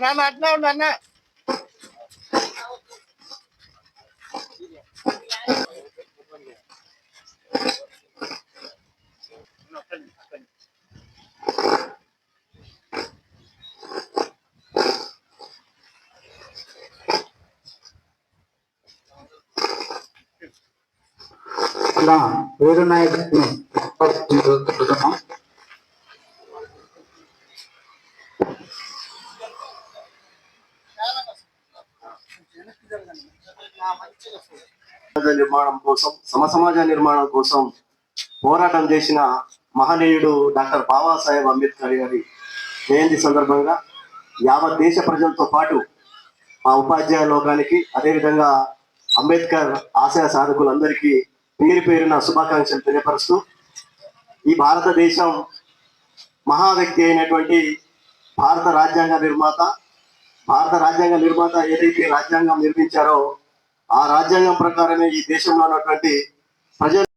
అన్న అన్న అట్లా ఉండు అన్న ఇలా వేరు నాయకుడిని నిర్మాణం కోసం సమ సమాజ నిర్మాణం కోసం పోరాటం చేసిన మహనీయుడు డాక్టర్ బాబాసాహెబ్ అంబేద్కర్ గారి జయంతి సందర్భంగా యావత్ దేశ ప్రజలతో పాటు మా ఉపాధ్యాయ లోకానికి అదేవిధంగా అంబేద్కర్ ఆశయ సాధకులందరికీ పేరు పేరున శుభాకాంక్షలు తెలియపరుస్తూ ఈ భారతదేశం మహా వ్యక్తి అయినటువంటి భారత రాజ్యాంగ నిర్మాత భారత రాజ్యాంగ నిర్మాత ఏదైతే రాజ్యాంగం నిర్మించారో ఆ రాజ్యాంగం ప్రకారమే ఈ దేశంలో ఉన్నటువంటి ప్రజలు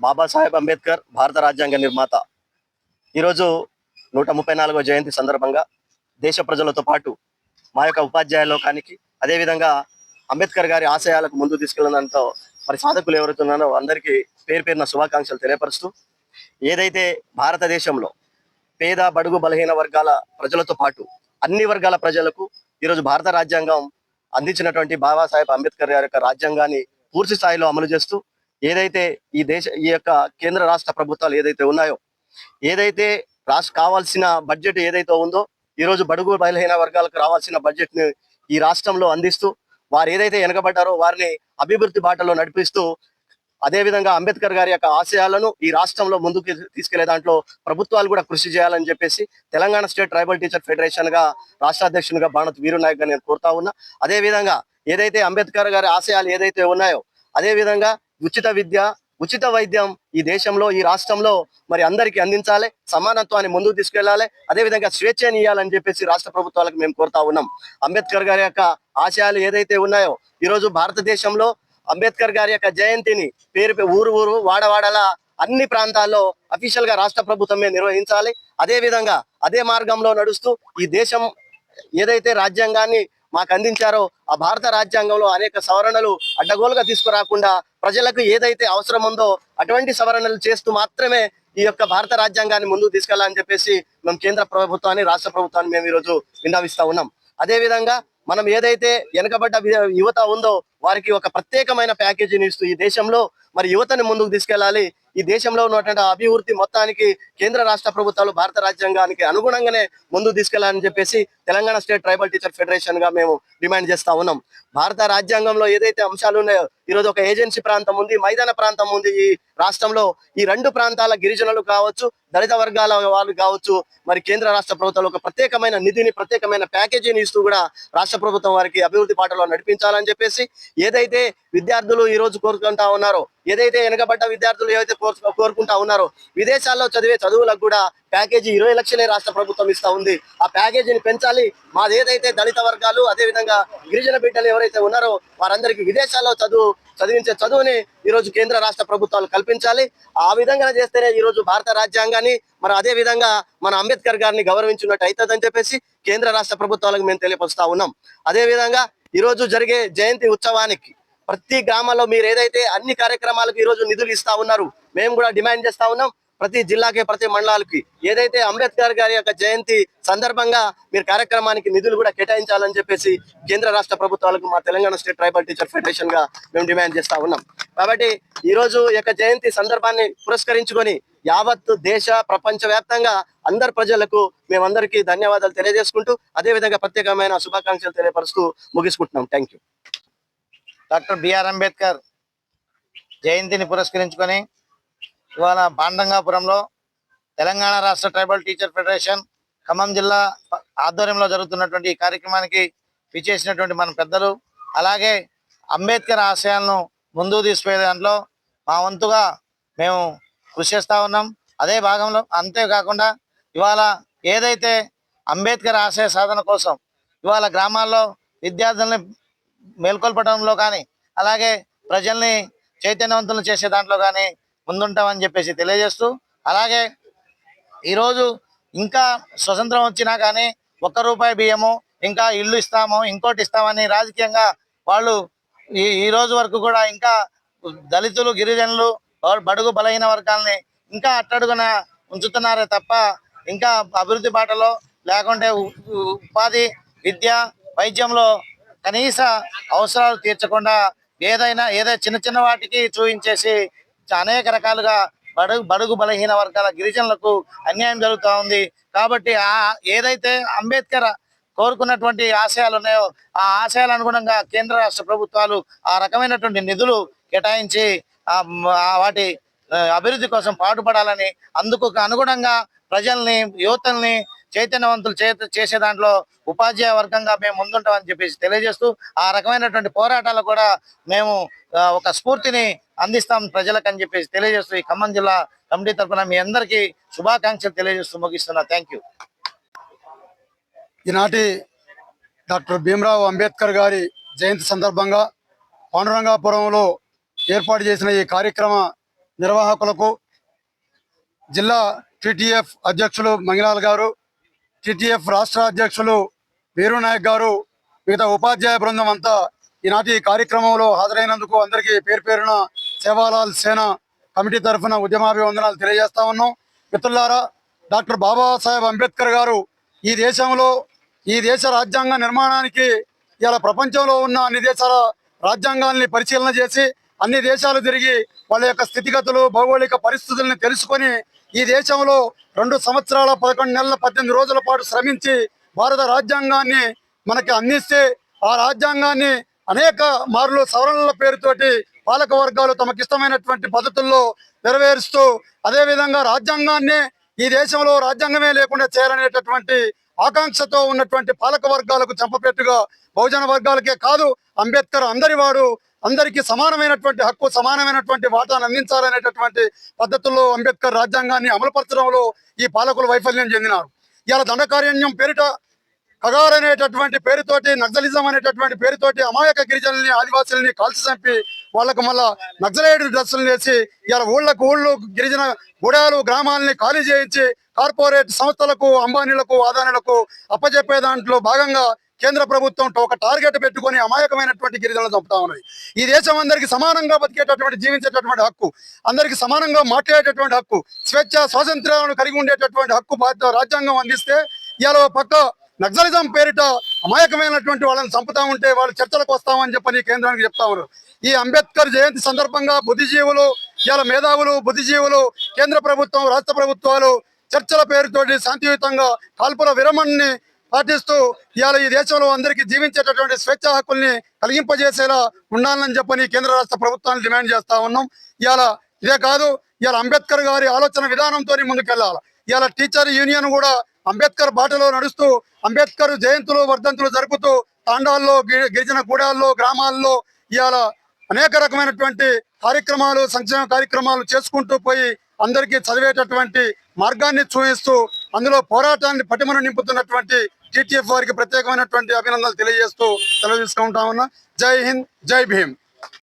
బాబాసాహెబ్ అంబేద్కర్ భారత రాజ్యాంగ నిర్మాత. ఈరోజు నూట ముప్పై నాలుగో జయంతి సందర్భంగా దేశ ప్రజలతో పాటు మా యొక్క ఉపాధ్యాయ లోకానికి అదేవిధంగా అంబేద్కర్ గారి ఆశయాలకు ముందు తీసుకెళ్ళడంతో మరి సాధకులు ఎవరుతున్నారో అందరికీ పేరు పేరున శుభాకాంక్షలు తెలియపరుస్తూ ఏదైతే భారతదేశంలో పేద బడుగు బలహీన వర్గాల ప్రజలతో పాటు అన్ని వర్గాల ప్రజలకు ఈరోజు భారత రాజ్యాంగం అందించినటువంటి బాబాసాహెబ్ అంబేద్కర్ గారి యొక్క రాజ్యాంగాన్ని పూర్తి స్థాయిలో అమలు చేస్తూ ఏదైతే ఈ దేశ ఈ యొక్క కేంద్ర రాష్ట్ర ప్రభుత్వాలు ఏదైతే ఉన్నాయో ఏదైతే రాష్ట్ర కావాల్సిన బడ్జెట్ ఏదైతే ఉందో ఈ రోజు బడుగు బలహీన వర్గాలకు రావాల్సిన బడ్జెట్ని ఈ రాష్ట్రంలో అందిస్తూ వారు ఏదైతే వెనకబడ్డారో వారిని అభివృద్ధి బాటలో నడిపిస్తూ అదే విధంగా అంబేద్కర్ గారి యొక్క ఆశయాలను ఈ రాష్ట్రంలో ముందుకు తీసుకెళ్ళే దాంట్లో ప్రభుత్వాలు కూడా కృషి చేయాలని చెప్పేసి తెలంగాణ స్టేట్ ట్రైబల్ టీచర్ ఫెడరేషన్గా రాష్ట్ర అధ్యక్షునిగా బాణత్ వీరు నాయక్గా నేను కోరుతా ఉన్నా. అదే విధంగా ఏదైతే అంబేద్కర్ గారి ఆశయాలు ఏదైతే ఉన్నాయో అదే విధంగా ఉచిత విద్య ఉచిత వైద్యం ఈ దేశంలో ఈ రాష్ట్రంలో మరి అందరికీ అందించాలి సమానత్వాన్ని ముందుకు తీసుకెళ్ళాలి అదే విధంగా స్వేచ్ఛని ఇవ్వాలని చెప్పేసి రాష్ట్ర ప్రభుత్వాలకు మేము కోరుతా ఉన్నాం. అంబేద్కర్ గారి యొక్క ఆశయాలు ఏదైతే ఉన్నాయో ఈరోజు భారతదేశంలో అంబేద్కర్ గారి యొక్క జయంతిని పేరు ఊరు ఊరు వాడవాడల అన్ని ప్రాంతాల్లో అఫీషియల్గా రాష్ట్ర ప్రభుత్వమే నిర్వహించాలి. అదే విధంగా అదే మార్గంలో నడుస్తూ ఈ దేశం ఏదైతే రాజ్యాంగాన్ని మాకు అందించారో ఆ భారత రాజ్యాంగంలో అనేక సవరణలు అడ్డగోలుగా తీసుకురాకుండా ప్రజలకు ఏదైతే అవసరం ఉందో అటువంటి సవరణలు చేస్తూ మాత్రమే ఈ యొక్క భారత రాజ్యాంగాన్ని ముందుకు తీసుకెళ్ళాలని చెప్పేసి మేము కేంద్ర ప్రభుత్వాన్ని రాష్ట్ర ప్రభుత్వాన్ని మేము ఈరోజు విన్నవిస్తా ఉన్నాం. అదే విధంగా మనం ఏదైతే వెనకబడ్డ యువత ఉందో వారికి ఒక ప్రత్యేకమైన ప్యాకేజీని ఇస్తూ ఈ దేశంలో మరి యువతని ముందుకు తీసుకెళ్ళాలి ఈ దేశంలో ఉన్నటువంటి అభివృద్ధి మొత్తానికి కేంద్ర రాష్ట్ర ప్రభుత్వాలు భారత రాజ్యాంగానికి అనుగుణంగానే ముందు తీసుకెళ్ళాలని చెప్పేసి తెలంగాణ స్టేట్ ట్రైబల్ టీచర్ ఫెడరేషన్గా మేము డిమాండ్ చేస్తా ఉన్నాం. భారత రాజ్యాంగంలో ఏదైతే అంశాలు ఉన్నాయో ఈరోజు ఒక ఏజెన్సీ ప్రాంతం ఉంది మైదాన ప్రాంతం ఉంది ఈ రాష్ట్రంలో. ఈ రెండు ప్రాంతాల గిరిజనులు కావచ్చు దళిత వర్గాల వాళ్ళు కావచ్చు మరి కేంద్ర రాష్ట్ర ప్రభుత్వాలు ఒక ప్రత్యేకమైన నిధిని ప్రత్యేకమైన ప్యాకేజీని ఇస్తూ కూడా రాష్ట్ర ప్రభుత్వం వారికి అభివృద్ధి పాటలో నడిపించాలని చెప్పేసి ఏదైతే విద్యార్థులు ఈ రోజు కోరుకుంటా ఉన్నారో ఏదైతే వెనకబడ్డ విద్యార్థులు ఏవైతే కోరుకుంటా ఉన్నారో విదేశాల్లో చదివే చదువులకు కూడా ప్యాకేజీ ఇరవై లక్షలే రాష్ట్ర ప్రభుత్వం ఇస్తా ఉంది. ఆ ప్యాకేజీని పెంచాలి. మాది ఏదైతే దళిత వర్గాలు అదే విధంగా గిరిజన బిడ్డలు ఎవరైతే ఉన్నారో వారందరికీ విదేశాల్లో చదువు చదివించే చదువుని ఈ రోజు కేంద్ర రాష్ట్ర ప్రభుత్వాలు కల్పించాలి. ఆ విధంగా చేస్తేనే ఈ రోజు భారత రాజ్యాంగాన్ని మరి అదే విధంగా మన అంబేద్కర్ గారిని గౌరవించినట్టు అవుతుందని చెప్పేసి కేంద్ర రాష్ట్ర ప్రభుత్వాలకు మేము తెలియపరుస్తా ఉన్నాం. అదే విధంగా జరిగే జయంతి ఉత్సవానికి ప్రతి గ్రామాల్లో మీరు ఏదైతే అన్ని కార్యక్రమాలకు ఈ రోజు నిధులు ఇస్తా ఉన్నారు మేము కూడా డిమాండ్ చేస్తా ఉన్నాం. ప్రతి జిల్లాకి ప్రతి మండలాలకి. ఏదైతే అంబేద్కర్ గారి యొక్క జయంతి సందర్భంగా మీరు కార్యక్రమానికి నిధులు కూడా కేటాయించాలని చెప్పేసి కేంద్ర రాష్ట్ర ప్రభుత్వాలకు మా తెలంగాణ స్టేట్ ట్రైబల్ టీచర్ ఫెడరేషన్గా మేము డిమాండ్ చేస్తా ఉన్నాం. కాబట్టి ఈ రోజు యొక్క జయంతి సందర్భాన్ని పురస్కరించుకొని యావత్ దేశ ప్రపంచ వ్యాప్తంగా అందరు ప్రజలకు మేమందరికీ ధన్యవాదాలు తెలియజేసుకుంటూ అదే విధంగా ప్రత్యేకమైన శుభాకాంక్షలు తెలియపరుస్తూ ముగించుకుంటున్నాం. Thank you doctor BR Ambedkar జయంతిని పురస్కరించుకొని ఇవాళ పాండంగాపురంలో తెలంగాణ రాష్ట్ర ట్రైబల్ టీచర్ ఫెడరేషన్ ఖమ్మం జిల్లా ఆధ్వర్యంలో జరుగుతున్నటువంటి ఈ కార్యక్రమానికి విచ్చేసినటువంటి మన పెద్దలు అలాగే అంబేద్కర్ ఆశయాలను ముందుకు తీసుకుపోయే దాంట్లో మా వంతుగా మేము కృషి చేస్తూ ఉన్నాం. అదే భాగంలో అంతేకాకుండా ఇవాళ ఏదైతే అంబేద్కర్ ఆశయ సాధన కోసం ఇవాళ గ్రామాల్లో విద్యార్థుల్ని మేల్కొల్పడంలో కానీ అలాగే ప్రజల్ని చైతన్యవంతులు చేసే దాంట్లో కానీ ముందుంటామని చెప్పేసి తెలియజేస్తూ అలాగే ఈరోజు ఇంకా స్వతంత్రం వచ్చినా కానీ ఒక్క రూపాయి బియ్యము ఇంకా ఇల్లు ఇస్తాము ఇంకోటి ఇస్తామని రాజకీయంగా వాళ్ళు ఈ ఈ రోజు వరకు కూడా ఇంకా దళితులు గిరిజనులు బడుగు బలహీన వర్గాల్ని ఇంకా అట్టడుగున ఉంచుతున్నారే తప్ప ఇంకా అభివృద్ధి బాటలో లేకుంటే ఉపాధి విద్య వైద్యంలో కనీస అవసరాలు తీర్చకుండా ఏదైనా ఏదైనా చిన్న చిన్న వాటికి చూపించేసి అనేక రకాలుగా బడుగు బడుగు బలహీన వర్గాల గిరిజనులకు అన్యాయం జరుగుతూ ఉంది. కాబట్టి ఆ ఏదైతే అంబేద్కర్ కోరుకున్నటువంటి ఆశయాలు ఉన్నాయో ఆ ఆశయాల అనుగుణంగా కేంద్ర రాష్ట్ర ప్రభుత్వాలు ఆ రకమైనటువంటి నిధులు కేటాయించి వాటి అభివృద్ధి కోసం పాటుపడాలని అందుకు అనుగుణంగా ప్రజల్ని యువతల్ని చైతన్యవంతులు చే చేసే దాంట్లో ఉపాధ్యాయ వర్గంగా మేము ముందుంటామని చెప్పేసి తెలియజేస్తూ ఆ రకమైనటువంటి పోరాటాలు కూడా మేము ఒక స్ఫూర్తిని అందిస్తాం ప్రజలకు అని చెప్పేసి తెలియజేస్తూ ఈ ఖమ్మం జిల్లా కమిటీ తరఫున మీ అందరికీ శుభాకాంక్షలు తెలియజేస్తూ ముగిస్తున్నా. థ్యాంక్ యూ ఈనాటి డాక్టర్ భీమరావు అంబేద్కర్ గారి జయంతి సందర్భంగా పాండురంగాపురంలో ఏర్పాటు చేసిన ఈ కార్యక్రమ నిర్వాహకులకు జిల్లా టిటిఎఫ్ అధ్యక్షులు మంగిలాల్ గారు టిటిఎఫ్ రాష్ట్ర అధ్యక్షులు వీరు నాయక్ గారు మిగతా ఉపాధ్యాయ బృందం అంతా ఈనాటి కార్యక్రమంలో హాజరైనందుకు అందరికీ పేరు పేరున సేవాలాల్ సేన కమిటీ తరఫున ఉద్యమాభివందనాలు తెలియజేస్తా ఉన్నాం. మిత్రులారా డాక్టర్ బాబాసాహెబ్ అంబేద్కర్ గారు ఈ దేశంలో ఈ దేశ రాజ్యాంగ నిర్మాణానికి ఇలా ప్రపంచంలో ఉన్న అన్ని దేశాల రాజ్యాంగాల్ని పరిశీలన చేసి అన్ని దేశాలు తిరిగి వాళ్ళ యొక్క స్థితిగతులు భౌగోళిక పరిస్థితుల్ని తెలుసుకొని ఈ దేశంలో రెండు సంవత్సరాల పదకొండు నెలల పద్దెనిమిది రోజుల పాటు శ్రమించి భారత రాజ్యాంగాన్ని మనకి అందిస్తే ఆ రాజ్యాంగాన్ని అనేక మార్లు సవరణల పేరుతోటి పాలక వర్గాలు తమకిష్టమైనటువంటి పద్ధతుల్లో నెరవేరుస్తూ అదేవిధంగా రాజ్యాంగాన్ని ఈ దేశంలో రాజ్యాంగమే లేకుండా చేయాలనేటటువంటి ఆకాంక్షతో ఉన్నటువంటి పాలక వర్గాలకు చంపపెట్టుగా బహుజన వర్గాలకే కాదు అంబేద్కర్ అందరి వాడు అందరికీ సమానమైనటువంటి హక్కు సమానమైనటువంటి వాటాను అందించాలనేటటువంటి పద్ధతుల్లో అంబేద్కర్ రాజ్యాంగాన్ని అమలుపరచడంలో ఈ పాలకులు వైఫల్యం చెందినారు. ఇలా దండకారణ్యం పేరిట కగార్ అనేటటువంటి పేరుతోటి నక్సలిజం అనేటటువంటి పేరుతోటి అమాయక గిరిజనుల్ని ఆదివాసుల్ని కాల్చి చంపి వాళ్ళకు మళ్ళా నక్సలైడ్ డ్రెస్సులు వేసి ఇలా ఊళ్ళకు ఊళ్ళు గిరిజన గుడాలు గ్రామాలని ఖాళీ చేయించి కార్పొరేట్ సంస్థలకు అంబానీలకు ఆదానులకు అప్పచెప్పే దాంట్లో భాగంగా కేంద్ర ప్రభుత్వం ఒక టార్గెట్ పెట్టుకొని అమాయకమైనటువంటి గిరిజనులు చంపుతా ఉన్నది. ఈ దేశం అందరికి సమానంగా బతికేటటువంటి జీవించేటటువంటి హక్కు అందరికి సమానంగా మాట్లాడేటటువంటి హక్కు స్వేచ్ఛ స్వాతంత్ర్యాలను కలిగి ఉండేటటువంటి హక్కు బాధ్యత రాజ్యాంగం అందిస్తే ఇవాళ పక్క నక్సలిజం పేరిట అమాయకమైనటువంటి వాళ్ళని చంపుతా ఉంటే వాళ్ళు చర్చలకు వస్తామని చెప్పని కేంద్రానికి చెప్తా ఉన్నారు. ఈ అంబేద్కర్ జయంతి సందర్భంగా బుద్ధిజీవులు ఇవాళ మేధావులు బుద్ధిజీవులు కేంద్ర ప్రభుత్వం రాష్ట్ర ప్రభుత్వాలు చర్చల పేరుతోటి శాంతియుతంగా కాల్పుల విరమణని పాటిస్తూ ఇవాళ ఈ దేశంలో అందరికీ జీవించేటటువంటి స్వేచ్ఛ హక్కుల్ని కలిగింపజేసేలా ఉండాలని చెప్పని కేంద్ర రాష్ట్ర ప్రభుత్వాన్ని డిమాండ్ చేస్తా ఉన్నాం. ఇవాళ ఇదే కాదు ఇవాళ అంబేద్కర్ గారి ఆలోచన విధానంతో ముందుకెళ్ళాలి. ఇవాళ టీచర్ యూనియన్ కూడా అంబేద్కర్ బాటలో నడుస్తూ అంబేద్కర్ జయంతులు వర్ధంతులు జరుపుతూ తాండాల్లో గి- గిరిజన గూడాల్లో గ్రామాల్లో ఇవాళ అనేక రకమైనటువంటి కార్యక్రమాలు సంక్షేమ కార్యక్రమాలు చేసుకుంటూ పోయి అందరికీ చదివేటటువంటి మార్గాన్ని చూపిస్తూ అందులో పోరాటాన్ని పటిమను నింపుతున్నటువంటి టీటీఎఫ్ వారికి ప్రత్యేకమైనటువంటి అభినందనలు తెలియజేస్తూ సెలవు తీసుకుంటా ఉన్నా. జై హింద్ జై భీమ్.